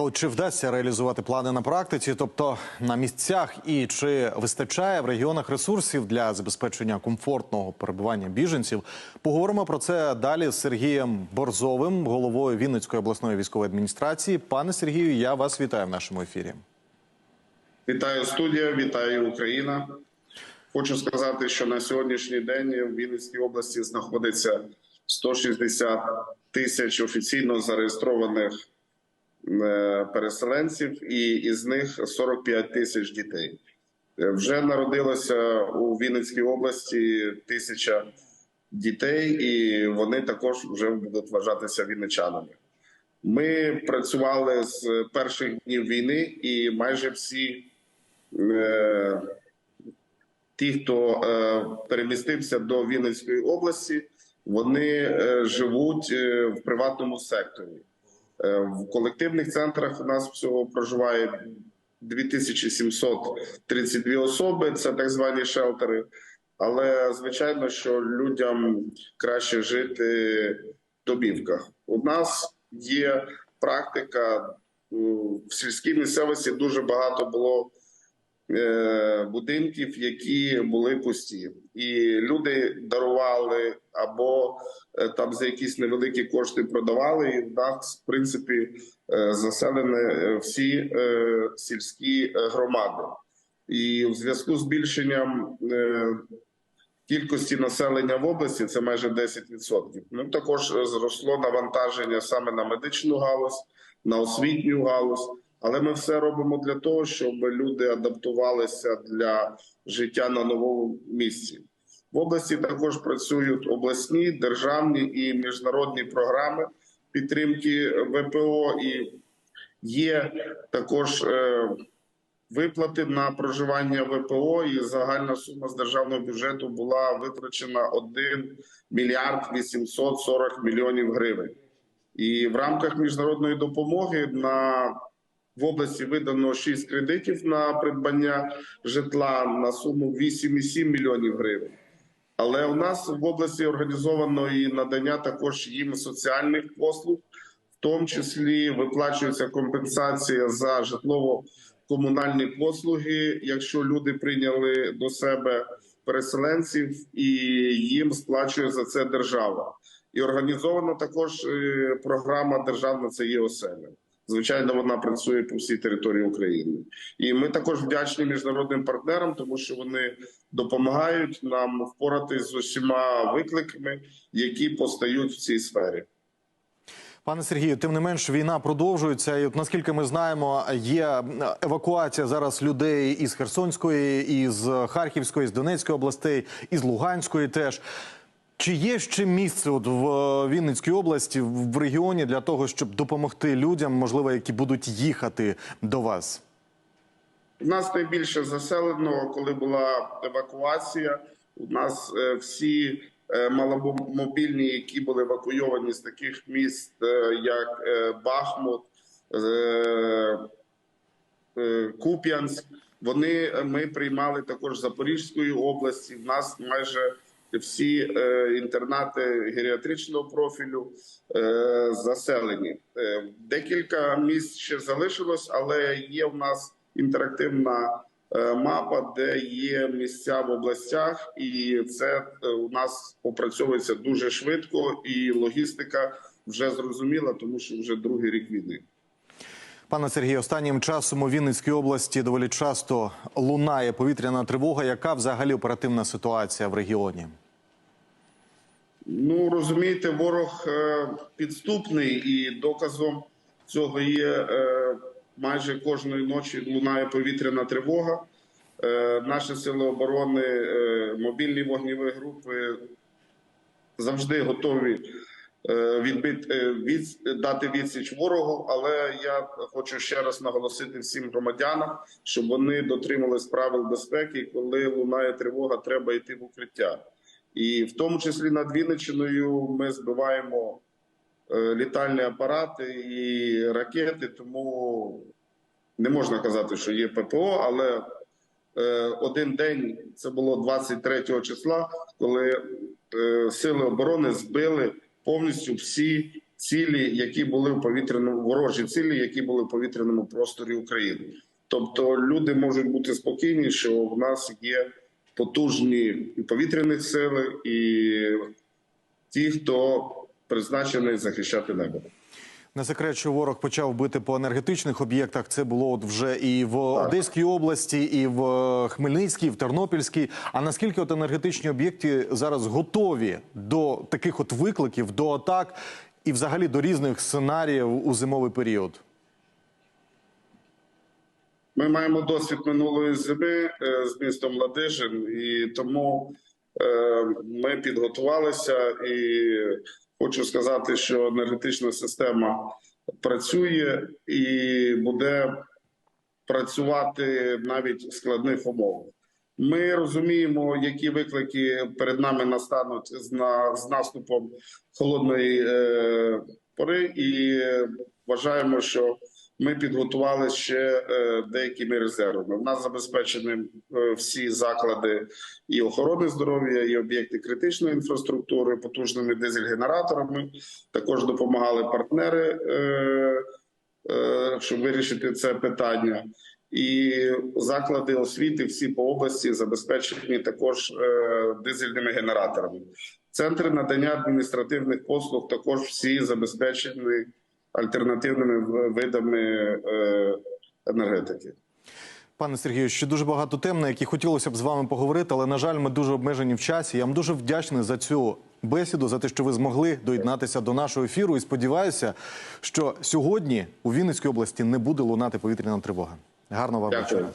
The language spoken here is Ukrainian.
От чи вдасться реалізувати плани на практиці, тобто на місцях, і чи вистачає в регіонах ресурсів для забезпечення комфортного перебування біженців? Поговоримо про це далі з Сергієм Борзовим, головою Вінницької обласної військової адміністрації. Пане Сергію, я вас вітаю в нашому ефірі. Вітаю студія, вітаю Україна. Хочу сказати, що на сьогоднішній день в Вінницькій області знаходиться 160 тисяч офіційно зареєстрованих переселенців, і із них 45 тисяч дітей. Е, Вже народилося у Вінницькій області тисяча дітей, і вони також вже будуть вважатися вінничанами. Ми працювали з перших днів війни, і майже всі е, ті, хто е, перемістився до Вінницької області, вони е, живуть е, в приватному секторі. Е, в колективних центрах у нас всього проживає 2732 особи. Це так звані шелтери. Але звичайно, що людям краще жити в домівках. У нас є практика в сільській місцевості. Дуже багато було будинків, які були пусті, і люди дарували або е, там за якісь невеликі кошти продавали. І в нас, в принципі, е, заселені всі е, сільські е, громади. І в зв'язку з збільшенням е, кількості населення в області це майже 10%. Ну також зросло навантаження саме на медичну галузь, на освітню галузь. Але ми все робимо для того, щоб люди адаптувалися для життя на новому місці. В області також працюють обласні, державні і міжнародні програми підтримки ВПО. І є також е, виплати на проживання ВПО, і загальна сума з державного бюджету була витрачена 1 мільярд 840 мільйонів гривень. І в рамках міжнародної допомоги на в області видано 6 кредитів на придбання житла на суму 8,7 мільйонів гривень. Але у нас в області організовано і надання також їм соціальних послуг, в тому числі виплачується компенсація за житлово-комунальні послуги, якщо люди прийняли до себе переселенців, і їм сплачує за це держава. І організована також е, програма державна це є оселя. Звичайно, вона працює по всій території України, і ми також вдячні міжнародним партнерам, тому що вони допомагають нам впоратись з усіма викликами, які постають в цій сфері. Пане Сергію, тим не менш, війна продовжується, і от наскільки ми знаємо, є евакуація зараз людей із Херсонської, із Харківської, з Донецької областей, із Луганської теж. Чи є ще місце от в Вінницькій області в регіоні для того, щоб допомогти людям, можливо, які будуть їхати до вас? У нас найбільше заселено, коли була евакуація. У нас е, всі е, маломобільні, які були евакуйовані з таких міст, е, як е, Бахмут, е, е, Куп'янськ. Вони е, ми приймали також Запорізької області. В нас майже всі е, інтернати геріатричного профілю е, заселені. Е, декілька місць ще залишилось, але є в нас інтерактивна мапа, де є місця в областях, і це у нас опрацьовується дуже швидко, і логістика вже зрозуміла, тому що вже другий рік війни. Пане Сергію, останнім часом у Вінницькій області доволі часто лунає повітряна тривога. Яка взагалі оперативна ситуація в регіоні? Ну розумієте, ворог е, підступний, і доказом цього є е, майже кожної ночі лунає повітряна тривога. Е, Наші сили оборони, мобільні вогневі групи завжди готові е, відбити е, від, дати відсіч ворогу. Але я хочу ще раз наголосити всім громадянам, щоб вони дотримались правил безпеки. Коли лунає тривога, треба йти в укриття. І в тому числі над Вінниччиною ми збиваємо е, літальні апарати і ракети, тому не можна казати, що є ППО, але один день це було 23 числа, коли сили оборони збили повністю всі цілі, які були в повітряному ворожі цілі, які були в повітряному просторі України. Тобто люди можуть бути спокійні, що в нас є потужні повітряні сили, і ті, хто призначений захищати небо. Не секрет, що ворог почав бити по енергетичних об'єктах. Це було от вже і в Одеській області, і в е, Хмельницькій, і в Тернопільській. А наскільки от енергетичні об'єкти зараз готові до таких от викликів, до атак і взагалі до різних сценаріїв у зимовий період? Ми маємо досвід минулої зими е, з містом Ладижин, і тому е, ми підготувалися. І хочу сказати, що енергетична система працює і буде працювати навіть в складних умовах. Ми розуміємо, які виклики перед нами настануть з, наступом холодної е, пори, і вважаємо, що ми підготували ще е, деякими резервами. У нас забезпечені е, всі заклади і охорони здоров'я, і об'єкти критичної інфраструктури, потужними дизель-генераторами. Також допомагали партнери, е, щоб вирішити це питання. І заклади освіти всі по області забезпечені також дизельними генераторами. Центри надання адміністративних послуг також всі забезпечені альтернативними видами е, енергетики. Пане Сергію, ще дуже багато тем, на які хотілося б з вами поговорити, але на жаль, ми дуже обмежені в часі. Я вам дуже вдячний за цю бесіду, за те, що ви змогли доєднатися до нашого ефіру. І сподіваюся, що сьогодні у Вінницькій області не буде лунати повітряна тривога. Гарного вам вечора.